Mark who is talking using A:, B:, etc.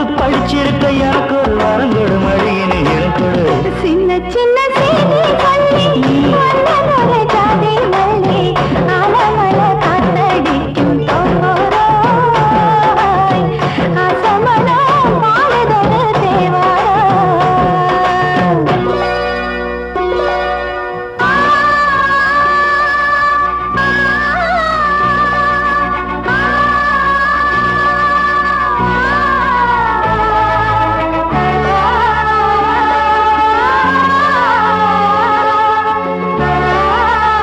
A: பிடிச்சிருக்க படிச்சிருக்க எனக்கு ஒரு வரம் கொடு மழையின இடம்
B: சின்ன சின்ன